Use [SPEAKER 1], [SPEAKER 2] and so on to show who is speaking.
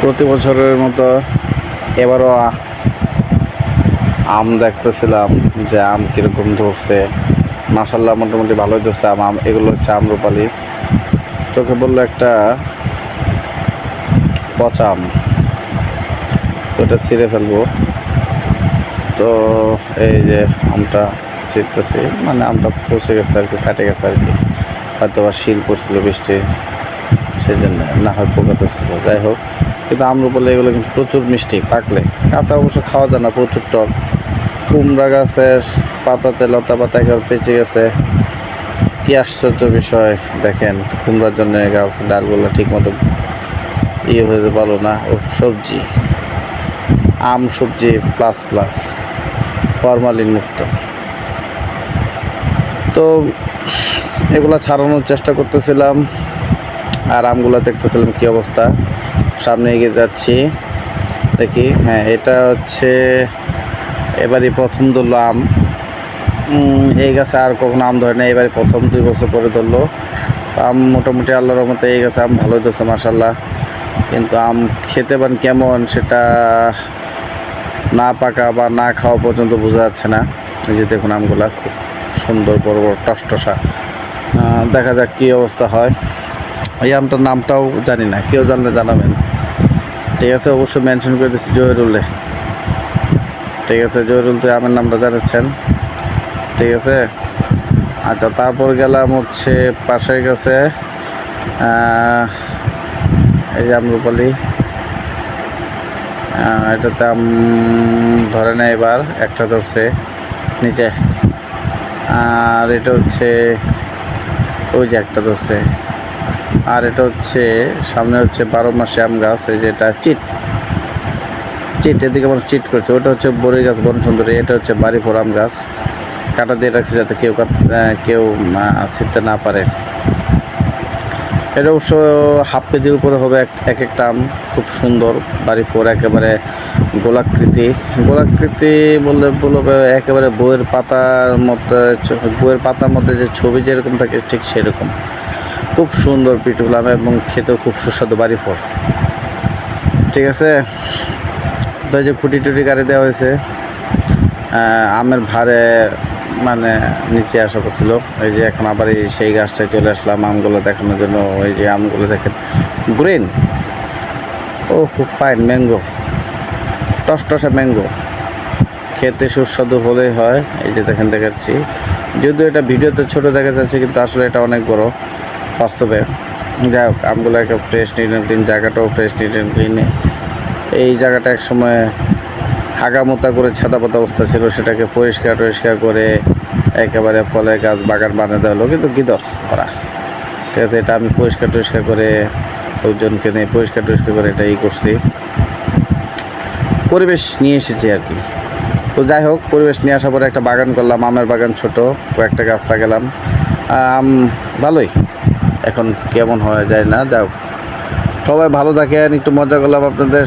[SPEAKER 1] প্রতি বছরের মতো এবারও আম দেখতেছিলাম যে আম কীরকম ধরছে। মাসাল্লাহ মোটামুটি ভালোই ধরছে আম। আম এগুলো হচ্ছে আমরুপালি চোখে বলল একটা পচা আম। তো এটা ছিঁড়ে ফেলব। তো এই যে আমটা চিরতেছি মানে আমটা পচে গেছে আর কি, ফেটে গেছে আর কি। হয়তো আবার শিল পড়ছিল বৃষ্টি। সেই জন্য না হয় পোকা ধরছিল যাই হোক। কিন্তু আমরুপালি এগুলো কিন্তু প্রচুর মিষ্টি, পাকলে। কাঁচা অবশ্য খাওয়া যায় না, প্রচুর টক। কুমড়া গাছের পাতাতে লতা পাতা একেবারে পেঁচে গেছে। কি আশ্চর্য বিষয়, দেখেন কুমড়ার জন্য গাছ, ডালগুলো ঠিক মতো ইয়ে হতে পারল না। ও সবজি, আম সবজি প্লাস প্লাস ফরমালিন মুক্ত। তো এগুলো ছাড়ানোর চেষ্টা করতেছিলাম। আর আমগুলো দেখতেছিলাম কি অবস্থা। সামনে এগিয়ে যাচ্ছি। দেখি হ্যাঁ এটা হচ্ছে এবারই প্রথম ধরলো আম। এই গাছে আর কখনো আম ধরে না এবারে প্রথম দুই বছর পরে ধরলো। আম মোটামুটি আল্লাহর মতো এই গাছে আম ভালোই ধরছে মাসাল্লাহ কিন্তু আম খেতে পান কেমন সেটা না পাকা বা না খাওয়া পর্যন্ত বোঝা যাচ্ছে না। এই যে দেখুন আমগুলা খুব সুন্দর বড় বড় টসটসা। দেখা যাক কী অবস্থা হয়। এই আমটার নামটাও জানি না কেউ জানলে জানাবেন। ঠিক আছে অবশ্যই মেনশন করে দিচ্ছি জহিরুলে ঠিক আছে জহিরুল তুই আমের নামটা জানাচ্ছেন। ঠিক আছে? আচ্ছা তারপর গেলাম হচ্ছে কাছে আহ, এই যে আমরুপালি। এটাতে আম ধরে না এবার একটা ধরছে নিচে। আর এটা হচ্ছে ওই যে একটা ধরছে। আর এটা হচ্ছে, সামনে হচ্ছে বারো মাসে আম গাছ, এই যেটা চিট। চিট, এদিকে মানুষ চিট করছে। ওটা হচ্ছে বড়ি গাছ বন সুন্দরী। এটা হচ্ছে বাড়ি ফোর আম গাছ। কাটা দিয়ে রাখছে যাতে কেউ কেউ ছিঁড়তে না পারে। এটা অবশ্য হাফ কেজির উপরে হবে এক- এক একটা আম। খুব সুন্দর বাড়ি ফোর একেবারে গোলাকৃতি। গোলাকৃতি বললে বলবে একেবারে বইয়ের পাতার মধ্যে বইয়ের পাতার মধ্যে যে ছবি যেরকম থাকে, ঠিক সেরকম। খুব সুন্দর পিটুল আম এবং খেতেও খুব সুস্বাদু বাড়ি ফোর। ঠিক আছে? তো যে খুঁটি টুটি গাড়ি দেওয়া হয়েছে আমের ভারে মানে নিচে আসা করছিল। এই যে এখন আবার এই সেই গাছটায় চলে আসলাম আমগুলো দেখানোর জন্য। ওই যে আমগুলো দেখেন, গ্রিন। ও, খুব ফাইন, ম্যাঙ্গো। টসটসা ম্যাঙ্গো। খেতে সুস্বাদু হলেই হয়। এই যে দেখেন, দেখাচ্ছি। যদিও এটা ভিডিওতে ছোট দেখা যাচ্ছে, কিন্তু আসলে এটা অনেক বড়। বাস্তবে। যাই হোক, আমগুলো একটা ফ্রেশ নিট অ্যান্ড ক্লিন জায়গাটাও ফ্রেশ নিট অ্যান্ড ক্লিন এই জায়গাটা এক সময় হাগামোতা করে ছাতা পাতা অবস্থা ছিল, সেটাকে পরিষ্কার টরিষ্কার করে একেবারে ফলের গাছ বাগান বানিয়ে দেওয়া হলো, কিন্তু কী দর করা। ঠিক আছে, এটা আমি পরিষ্কার টরিষ্কার করে লোকজনকে নিয়ে পরিষ্কার টরিষ্কার করে এটা ই করছি। পরিবেশ নিয়ে এসেছি আর কি। তো যাই হোক, পরিবেশ নিয়ে আসার পরে একটা বাগান করলাম, আমের বাগান ছোট, কয়েকটা গাছ লাগালাম। আম ভালোই। এখন কেমন হয় যায় না যাও সবাই ভালো থাকেন একটু মজা করলাম আপনাদের